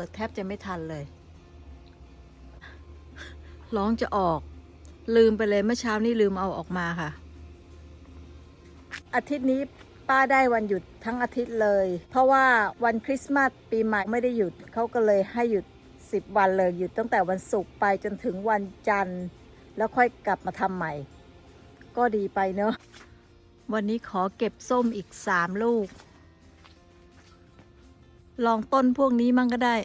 ปิดแทบจะไม่ทันเลย ร้องจะออก ลืมไปเลยเมื่อเช้านี้ลืมเอาออกมาค่ะ อาทิตย์นี้ป้าได้วันหยุดทั้งอาทิตย์เลย เพราะว่าวันคริสต์มาสปีใหม่ไม่ได้หยุดเขาก็เลยให้หยุด 10 วันเลยหยุดตั้งแต่วันศุกร์ไปจนถึงวันจันทร์ แล้วค่อยกลับมาทำใหม่ ก็ดีไปเนอะวันนี้ขอเก็บส้มอีก 3 ลูก ลองต้นพวกนี้มั่งก็ได้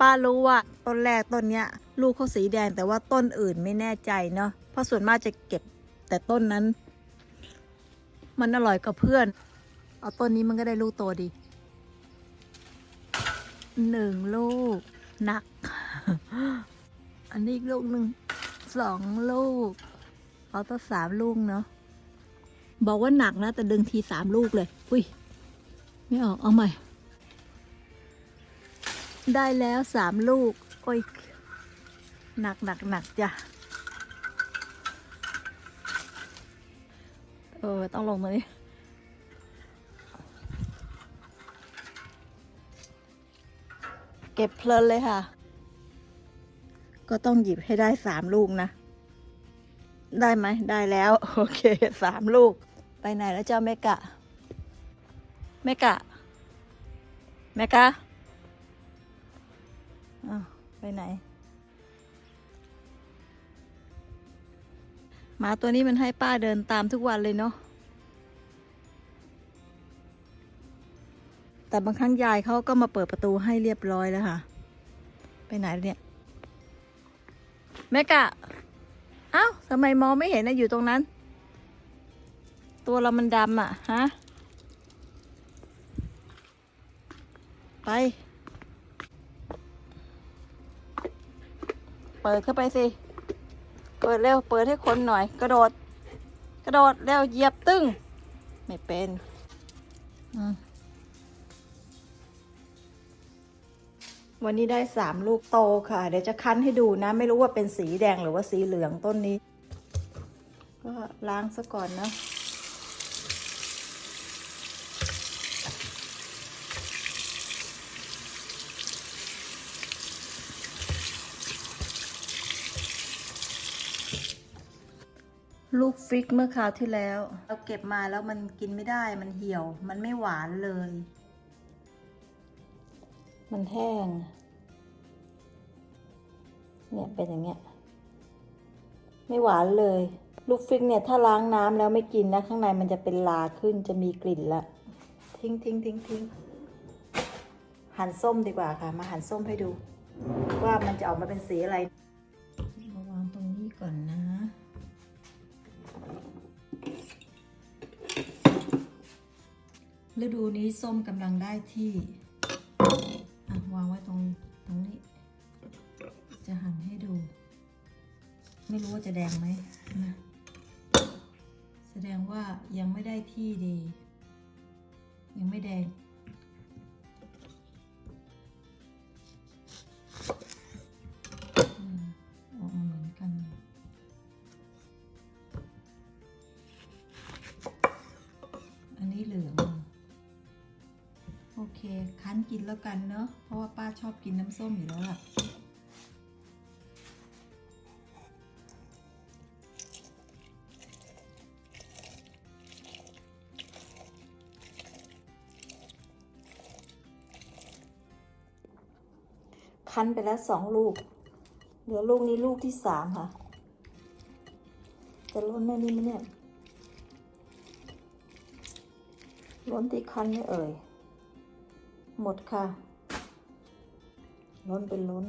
ป้ารู้ว่าต้นแรกต้นเนี้ย ลูกเขาสีแดงแต่ว่าต้นอื่นไม่แน่ใจเนาะเพราะส่วนมากจะเก็บแต่ต้นนั้น มันอร่อยกับเพื่อน เอาต้นนี้มันก็ได้ลูกโตดีหนึ่งลูกหนัก อันนี้อีกลูกหนึ่งสองลูก เอาตั้งสามลูกเนาะบอกว่าหนักนะแต่ดึงทีสามลูกเลย อุ้ย ไม่ออกเอาใหม่ ได้แล้วสามลูก โอ้ย หนักหนักหนักจ้ะ เออ ต้องลงตรงนี้เก็บเพลินเลยค่ะ ก็ต้องหยิบให้ได้สามลูกนะ ได้ไหม ได้แล้ว โอเคสามลูก ไปไหนแล้วเจ้าเมกะ เมกะ เมกะ อ้าวไปไหนหมาตัวนี้มันให้ป้าเดินตามทุกวันเลยเนาะ แต่บางครั้งยายเขาก็มาเปิดประตูให้เรียบร้อยแล้วค่ะ ไปไหนเนี่ย แม่กะ เอ้าทำไมมองไม่เห็นนะอยู่ตรงนั้น ตัวเรามันดำอะ ฮะ ไป เปิดเข้าไปสิ เปิดเร็ว เปิดให้คนหน่อย กระโดด กระโดดเร็วเหยียบตึ้ง ไม่เป็นวันนี้ได้สามลูกโตค่ะ เดี๋ยวจะคั้นให้ดูนะ ไม่รู้ว่าเป็นสีแดงหรือว่าสีเหลืองต้นนี้ ก็ล้างซะก่อนนะ ลูกฟิกเมื่อคราวที่แล้ว เราเก็บมาแล้วมันกินไม่ได้มันเหี่ยว มันไม่หวานเลย มันแห้ง เนี่ยเป็นอย่างเงี้ย ไม่หวานเลย ลูกฟิกเนี่ยถ้าล้างน้ำแล้วไม่กินนะข้างในมันจะเป็นลาขึ้นจะมีกลิ่นละ ทิ้งทิ้งทิ้งทิ้งหั่นส้มดีกว่าค่ะ มาหั่นส้มให้ดู ว่ามันจะออกมาเป็นสีอะไรมาวางตรงนี้ก่อนนะ ฤดูนี้ส้มกำลังได้ที่วางไว้ตรงตรงนี้ จะหั่นให้ดู ไม่รู้ว่าจะแดงไหมนะแสดงว่ายังไม่ได้ที่ดี ยังไม่แดงอ๋อเหมือนกันอันนี้เหลือง เค คั้นกินแล้วกันเนาะเพราะว่าป้าชอบกินน้ำส้มอยู่แล้วล่ะคั้นไปแล้วสองลูก เหลือลูกนี้ลูกที่สามค่ะ จะล้นแม่นี่ไหมเนี่ยล้นที่คั้นไม่เอ่ย หมดค่ะ ล้นเป็นล้น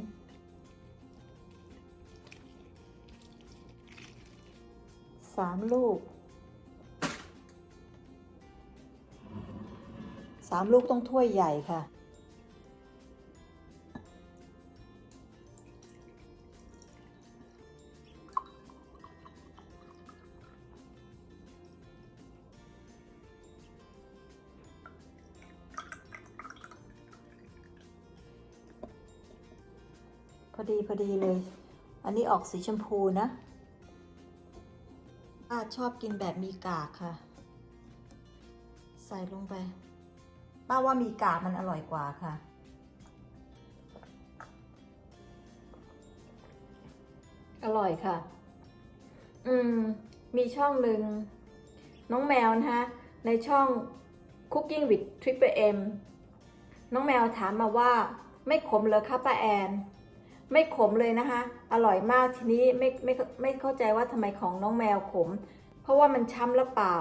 สามลูก สามลูกต้องถ้วยใหญ่ค่ะ พอดีพอดีเลย อันนี้ออกสีชมพูนะป้าชอบกินแบบมีกากค่ะ ใส่ลงไป ป้าว่ามีกากมันอร่อยกว่าค่ะ อร่อยค่ะ อืม มีช่องหนึ่งน้องแมวนะคะในช่อง Cooking with Triple M น้องแมวถามมาว่า ไม่ขมเลยคะป้าแอน ไม่ขมเลยนะคะ อร่อยมากทีนี้ไม่ไม่ไม่เข้าใจว่าทำไมของน้องแมวขม เพราะว่ามันช้ำหรือเปล่า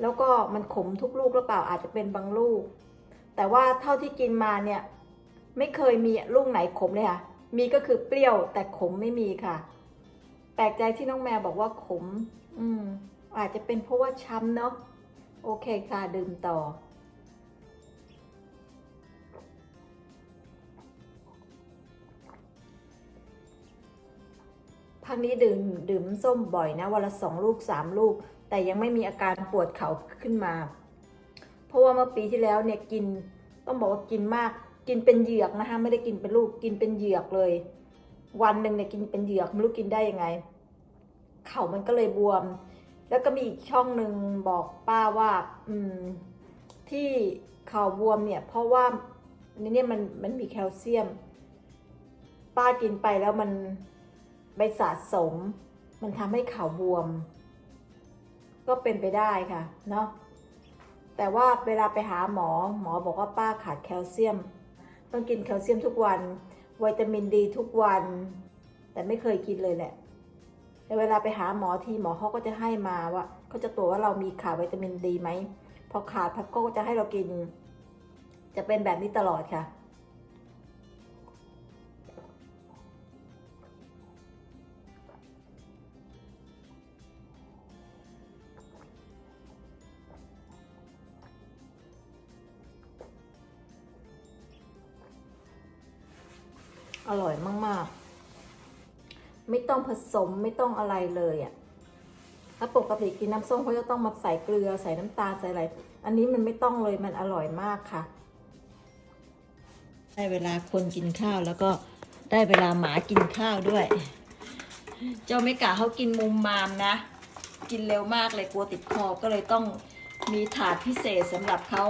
แล้วก็มันขมทุกลูกหรือเปล่าอาจจะเป็นบางลูก แต่ว่าเท่าที่กินมาเนี่ยไม่เคยมีลูกไหนขมเลยค่ะ มีก็คือเปรี้ยวแต่ขมไม่มีค่ะ แปลกใจที่น้องแมวบอกว่าขม อืมอาจจะเป็นเพราะว่าช้ำเนาะ โอเคค่ะดื่มต่อ พักนี้ดื่มดื่มส้มบ่อยนะวันละสองลูกสามลูก แต่ยังไม่มีอาการปวดเข่าขึ้นมา เพราะว่าเมื่อปีที่แล้วเนี่ยกินต้องบอกว่ากินมาก กินเป็นเหยือกนะคะไม่ได้กินเป็นลูกกินเป็นเหยือกเลย วันหนึ่งเนี่ยกินเป็นเหยือกไม่รู้กินได้ยังไง เข่ามันก็เลยบวม แล้วก็มีอีกช่องหนึ่งบอกป้าว่า อืม ที่เข่าบวมเนี่ย เพราะว่าในเนี่ยมันมันมีแคลเซียม ป้ากินไปแล้วมัน ไปสะสม มันทำให้เข่าบวม ก็เป็นไปได้ค่ะเนาะแต่ว่าเวลาไปหาหมอหมอบอกว่าป้าขาดแคลเซียม ต้องกินแคลเซียมทุกวันวิตามินดีทุกวัน แต่ไม่เคยกินเลยแหละแต่เวลาไปหาหมอทีหมอเขาก็จะให้มาว่าเขาจะตรวจว่าเรามีขาดวิตามินดีไหมพอขาดพักก็จะให้เรากิน จะเป็นแบบนี้ตลอดค่ะ อร่อยมาก ๆ ไม่ต้องผสมไม่ต้องอะไรเลยอะ่ะถ้าปกติกินน้ำส้มเขาจะต้องมาใส่เกลือใส่น้ำตาลใส่อะไร อันนี้มันไม่ต้องเลยมันอร่อยมากค่ะ ได้เวลาคนกินข้าวแล้วก็ได้เวลาหมากินข้าวด้วย เจ้าเมกะเขากินมุมมามนะ กินเร็วมากเลยกลัวติดคอก็เลยต้องมีถาดพิเศษสำหรับเขา